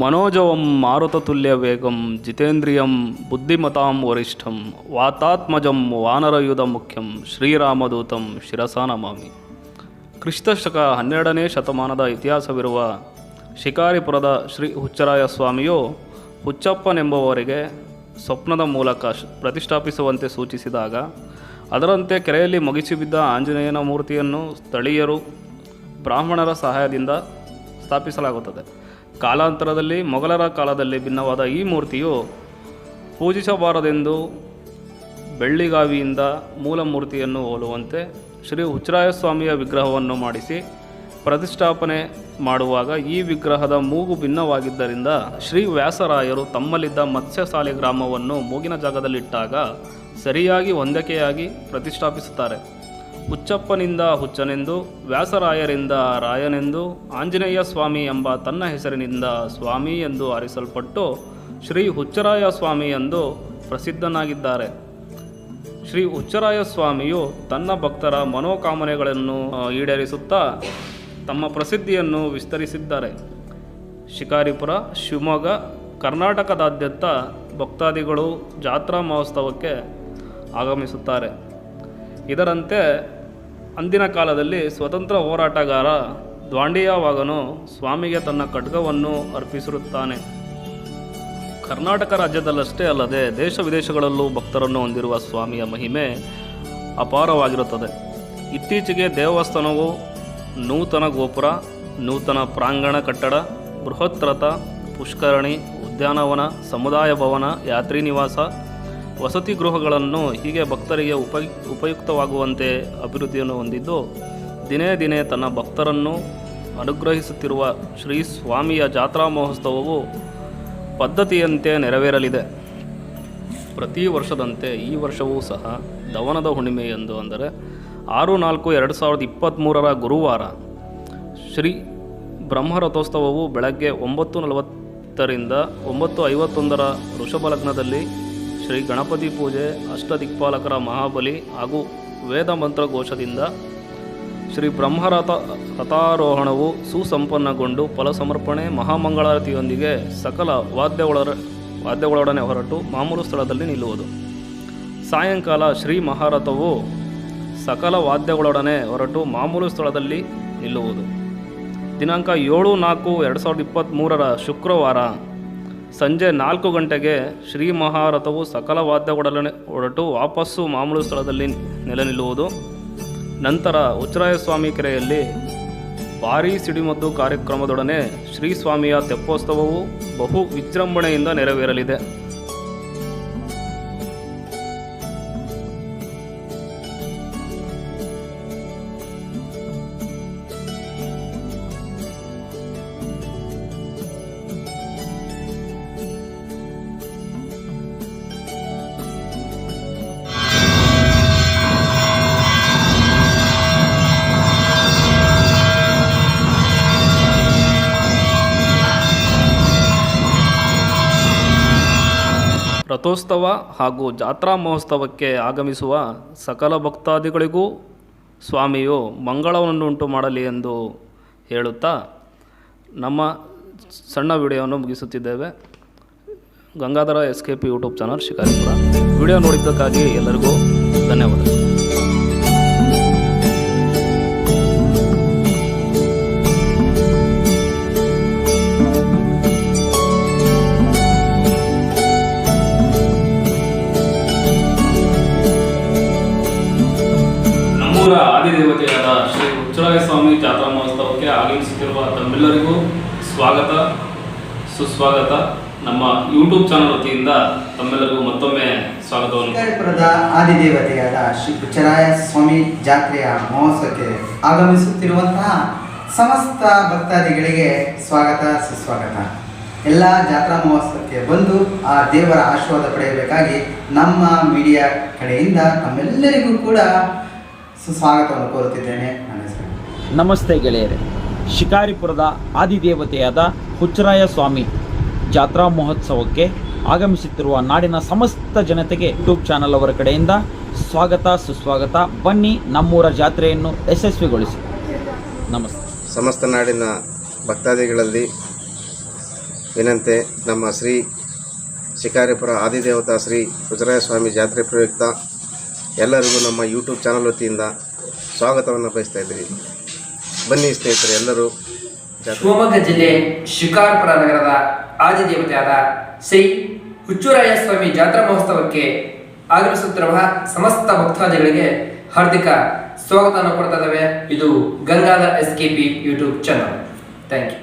ಮನೋಜವಂ ಮಾರುತತುಲ್ಯ ವೇಗಂ, ಜಿತೇಂದ್ರಿಯಂ ಬುದ್ಧಿಮತಾಂ ವರಿಷ್ಠಂ, ವಾತಾತ್ಮಜಂ ವಾನರಯುಧ ಮುಖ್ಯಂ, ಶ್ರೀರಾಮದೂತಂ ಶಿರಸಾ ನಮಾಮಿ. ಕ್ರಿಸ್ತಶಕ ಹನ್ನೆರಡನೇ ಶತಮಾನದ ಇತಿಹಾಸವಿರುವ ಶಿಕಾರಿಪುರದ ಶ್ರೀ ಹುಚ್ಚರಾಯ ಸ್ವಾಮಿಯು ಹುಚ್ಚಪ್ಪನೆಂಬುವವರಿಗೆ ಸ್ವಪ್ನದ ಮೂಲಕ ಪ್ರತಿಷ್ಠಾಪಿಸುವಂತೆ ಸೂಚಿಸಿದಾಗ, ಅದರಂತೆ ಕೆರೆಯಲ್ಲಿ ಮುಗಿಸಿಬಿದ್ದ ಆಂಜನೇಯನ ಮೂರ್ತಿಯನ್ನು ಸ್ಥಳೀಯರು ಬ್ರಾಹ್ಮಣರ ಸಹಾಯದಿಂದ ಸ್ಥಾಪಿಸಲಾಗುತ್ತದೆ. ಕಾಲಾಂತರದಲ್ಲಿ ಮೊಘಲರ ಕಾಲದಲ್ಲಿ ಭಿನ್ನವಾದ ಈ ಮೂರ್ತಿಯು ಪೂಜಿಸಬಾರದೆಂದು ಬೆಳ್ಳಿಗಾವಿಯಿಂದ ಮೂಲ ಮೂರ್ತಿಯನ್ನು ಹೋಲುವಂತೆ ಶ್ರೀ ಉಚ್ಚರಾಯಸ್ವಾಮಿಯ ವಿಗ್ರಹವನ್ನು ಮಾಡಿಸಿ ಪ್ರತಿಷ್ಠಾಪನೆ ಮಾಡುವಾಗ ಈ ವಿಗ್ರಹದ ಮೂಗು ಭಿನ್ನವಾಗಿದ್ದರಿಂದ ಶ್ರೀ ವ್ಯಾಸರಾಯರು ತಮ್ಮಲ್ಲಿದ್ದ ಮತ್ಸ್ಯಸಾಲೆ ಗ್ರಾಮವನ್ನು ಮೂಗಿನ ಜಾಗದಲ್ಲಿಟ್ಟಾಗ ಸರಿಯಾಗಿ ಹೊಂದಿಕೆಯಾಗಿ ಪ್ರತಿಷ್ಠಾಪಿಸುತ್ತಾರೆ. ಹುಚ್ಚಪ್ಪನಿಂದ ಹುಚ್ಚನೆಂದು, ವ್ಯಾಸರಾಯರಿಂದ ರಾಯನೆಂದು, ಆಂಜನೇಯ ಸ್ವಾಮಿ ಎಂಬ ತನ್ನ ಹೆಸರಿನಿಂದ ಸ್ವಾಮಿ ಎಂದು ಆರಿಸಲ್ಪಟ್ಟು ಶ್ರೀ ಹುಚ್ಚರಾಯ ಸ್ವಾಮಿ ಎಂದು ಪ್ರಸಿದ್ಧನಾಗಿದ್ದಾರೆ. ಶ್ರೀ ಹುಚ್ಚರಾಯ ಸ್ವಾಮಿಯು ತನ್ನ ಭಕ್ತರ ಮನೋಕಾಮನೆಗಳನ್ನು ಈಡೇರಿಸುತ್ತಾ ತಮ್ಮ ಪ್ರಸಿದ್ಧಿಯನ್ನು ವಿಸ್ತರಿಸಿದ್ದಾರೆ. ಶಿಕಾರಿಪುರ, ಶಿವಮೊಗ್ಗ, ಕರ್ನಾಟಕದಾದ್ಯಂತ ಭಕ್ತಾದಿಗಳು ಜಾತ್ರಾ ಮಹೋತ್ಸವಕ್ಕೆ ಆಗಮಿಸುತ್ತಾರೆ. ಇದರಂತೆ ಅಂದಿನ ಕಾಲದಲ್ಲಿ ಸ್ವತಂತ್ರ ಹೋರಾಟಗಾರ ದ್ವಾಂಡಿಯಾವಾಗನು ಸ್ವಾಮಿಗೆ ತನ್ನ ಖಡ್ಗವನ್ನು ಅರ್ಪಿಸಿರುತ್ತಾನೆ. ಕರ್ನಾಟಕ ರಾಜ್ಯದಲ್ಲಷ್ಟೇ ಅಲ್ಲದೆ ದೇಶ ವಿದೇಶಗಳಲ್ಲೂ ಭಕ್ತರನ್ನು ಹೊಂದಿರುವ ಸ್ವಾಮಿಯ ಮಹಿಮೆ ಅಪಾರವಾಗಿರುತ್ತದೆ. ಇತ್ತೀಚೆಗೆ ದೇವಸ್ಥಾನವು ನೂತನ ಗೋಪುರ, ನೂತನ ಪ್ರಾಂಗಣ ಕಟ್ಟಡ, ಬೃಹತ್ ರಥ, ಪುಷ್ಕರಣಿ, ಉದ್ಯಾನವನ, ಸಮುದಾಯ ಭವನ, ಯಾತ್ರಿ ನಿವಾಸ ವಸತಿ ಗೃಹಗಳನ್ನು ಹೀಗೆ ಭಕ್ತರಿಗೆ ಉಪ ಉಪಯುಕ್ತವಾಗುವಂತೆ ಅಭಿವೃದ್ಧಿಯನ್ನು ಹೊಂದಿದ್ದು, ದಿನೇ ದಿನೇ ತನ್ನ ಭಕ್ತರನ್ನು ಅನುಗ್ರಹಿಸುತ್ತಿರುವ ಶ್ರೀ ಸ್ವಾಮಿಯ ಜಾತ್ರಾ ಮಹೋತ್ಸವವು ಪದ್ಧತಿಯಂತೆ ನೆರವೇರಲಿದೆ. ಪ್ರತಿ ವರ್ಷದಂತೆ ಈ ವರ್ಷವೂ ಸಹ ದವನದ ಹುಣ್ಣಿಮೆ ಎಂದು ಅಂದರೆ ಆರು ನಾಲ್ಕು ಎರಡು ಸಾವಿರದ ಇಪ್ಪತ್ತ್ಮೂರರ ಗುರುವಾರ ಶ್ರೀ ಬ್ರಹ್ಮರಥೋತ್ಸವವು ಬೆಳಗ್ಗೆ ಒಂಬತ್ತು ನಲವತ್ತರಿಂದ ಒಂಬತ್ತು ಐವತ್ತೊಂದರ ವೃಷಭ ಲಗ್ನದಲ್ಲಿ ಶ್ರೀ ಗಣಪತಿ ಪೂಜೆ, ಅಷ್ಟದಿಕ್ಪಾಲಕರ ಮಹಾಬಲಿ ಹಾಗೂ ವೇದ ಮಂತ್ರಘೋಷದಿಂದ ಶ್ರೀ ಬ್ರಹ್ಮರಥ ರಥಾರೋಹಣವು ಸುಸಂಪನ್ನಗೊಂಡು ಫಲಸಮರ್ಪಣೆ ಮಹಾಮಂಗಳಾರತಿಯೊಂದಿಗೆ ಸಕಲ ವಾದ್ಯಗಳೊರ ವಾದ್ಯಗಳೊಡನೆ ಹೊರಟು ಮಾಮೂಲು ಸ್ಥಳದಲ್ಲಿ ನಿಲ್ಲುವುದು. ಸಾಯಂಕಾಲ ಶ್ರೀ ಮಹಾರಥವು ಸಕಲ ವಾದ್ಯಗಳೊಡನೆ ಹೊರಟು ಮಾಮೂಲು ಸ್ಥಳದಲ್ಲಿ ನಿಲ್ಲುವುದು. ದಿನಾಂಕ ಏಳು ನಾಲ್ಕು ಎರಡು ಸಾವಿರದ ಇಪ್ಪತ್ತ್ಮೂರರ ಶುಕ್ರವಾರ ಸಂಜೆ ನಾಲ್ಕು ಗಂಟೆಗೆ ಶ್ರೀ ಮಹಾರಥವು ಸಕಲ ವಾದ್ಯಗಳೊಡನೆ ಹೊರಟು ವಾಪಸ್ಸು ಮಾಮೂಲು ಸ್ಥಳದಲ್ಲಿ ನೆಲೆ ನಿಲ್ಲುವುದು. ನಂತರ ಉಚ್ಚರಾಯಸ್ವಾಮಿ ಕೆರೆಯಲ್ಲಿ ಭಾರೀ ಸಿಡಿಮದ್ದು ಕಾರ್ಯಕ್ರಮದೊಡನೆ ಶ್ರೀ ಸ್ವಾಮಿಯ ತೆಪ್ಪೋತ್ಸವವು ಬಹು ವಿಜೃಂಭಣೆಯಿಂದ ನೆರವೇರಲಿದೆ. ರಥೋತ್ಸವ ಹಾಗೂ ಜಾತ್ರಾ ಮಹೋತ್ಸವಕ್ಕೆ ಆಗಮಿಸುವ ಸಕಲ ಭಕ್ತಾದಿಗಳಿಗೂ ಸ್ವಾಮಿಯು ಮಂಗಳವನ್ನುಂಟು ಮಾಡಲಿ ಎಂದು ಹೇಳುತ್ತಾ ನಮ್ಮ ಸಣ್ಣ ವಿಡಿಯೋವನ್ನು ಮುಗಿಸುತ್ತಿದ್ದೇವೆ. Gangadhara S K P YouTube channel Shikaripura. Video ನೋಡಿದ್ದಕ್ಕಾಗಿ ಎಲ್ಲರಿಗೂ ಧನ್ಯವಾದಗಳು. ಹುಚ್ಚರಾಯ ಸ್ವಾಮಿ ಜಾತ್ರಾ ಮಹೋತ್ಸವಕ್ಕೆ ಆಗಮಿಸುತ್ತಿರುವ ತಮ್ಮೆಲ್ಲರಿಗೂ ಸ್ವಾಗತ, ಸುಸ್ವಾಗತ. ನಮ್ಮ ಯೂಟ್ಯೂಬ್ ಚಾನಲ್ ವತಿಯಿಂದ ತಮ್ಮೆಲ್ಲರಿಗೂ ಮತ್ತೊಮ್ಮೆ ಸ್ವಾಗತವನ್ನು. ಶಿಕಾರಿಪುರದ ಆದಿದೇವತೆಯಾದ ಶ್ರೀ ಹುಚ್ಚರಾಯ ಸ್ವಾಮಿ ಜಾತ್ರೆಯ ಮಹೋತ್ಸವಕ್ಕೆ ಆಗಮಿಸುತ್ತಿರುವಂತಹ ಸಮಸ್ತ ಭಕ್ತಾದಿಗಳಿಗೆ ಸ್ವಾಗತ, ಸುಸ್ವಾಗತ. ಎಲ್ಲ ಜಾತ್ರಾ ಮಹೋತ್ಸವಕ್ಕೆ ಬಂದು ಆ ದೇವರ ಆಶೀರ್ವಾದ ಪಡೆಯಬೇಕಾಗಿ ನಮ್ಮ ಮೀಡಿಯಾ ಕಡೆಯಿಂದ ತಮ್ಮೆಲ್ಲರಿಗೂ ಕೂಡ ಸುಸ್ವಾಗತವನ್ನು ಕೋರುತ್ತಿದ್ದೇನೆ. ನಮಸ್ತೆ ಗೆಳೆಯರೆ. ಶಿಕಾರಿಪುರದ ಆದಿದೇವತೆಯಾದ ಹುಚ್ಚರಾಯ ಸ್ವಾಮಿ ಜಾತ್ರಾ ಮಹೋತ್ಸವಕ್ಕೆ ಆಗಮಿಸುತ್ತಿರುವ ನಾಡಿನ ಸಮಸ್ತ ಜನತೆಗೆ ಯೂಟ್ಯೂಬ್ ಚಾನಲ್ ಅವರ ಕಡೆಯಿಂದ ಸ್ವಾಗತ, ಸುಸ್ವಾಗತ. ಬನ್ನಿ ನಮ್ಮೂರ ಜಾತ್ರೆಯನ್ನು ಯಶಸ್ವಿಗೊಳಿಸಿ. ನಮಸ್ತೆ. ಸಮಸ್ತ ನಾಡಿನ ಭಕ್ತಾದಿಗಳಲ್ಲಿ ವಿನಂತೆ, ನಮ್ಮ ಶ್ರೀ ಶಿಕಾರಿಪುರ ಆದಿದೇವತಾ ಶ್ರೀ ಹುಚ್ಚರಾಯ ಸ್ವಾಮಿ ಜಾತ್ರೆ ಪ್ರಯುಕ್ತ ಎಲ್ಲರಿಗೂ ನಮ್ಮ ಯೂಟ್ಯೂಬ್ ಚಾನಲ್ ವತಿಯಿಂದ ಸ್ವಾಗತವನ್ನು ಬಯಸ್ತಾ ಇದ್ದೀವಿ. ಬನ್ನಿ ಸ್ನೇಹಿತರೆ, ಎಲ್ಲರೂ ಶಿವಮೊಗ್ಗ ಜಿಲ್ಲೆ ಶಿಕಾರ್ಪುರ ನಗರದ ಆದಿದೇವತೆಯಾದ ಶ್ರೀ ಹುಚ್ಚುರಾಯ ಸ್ವಾಮಿ ಜಾತ್ರಾ ಮಹೋತ್ಸವಕ್ಕೆ ಆಗಮಿಸುತ್ತಿರುವ ಸಮಸ್ತ ಭಕ್ತಾದಿಗಳಿಗೆ ಹಾರ್ದಿಕ ಸ್ವಾಗತವನ್ನು ಕೊಡ್ತಾ ಇದು Gangadhar S K P YouTube channel thank you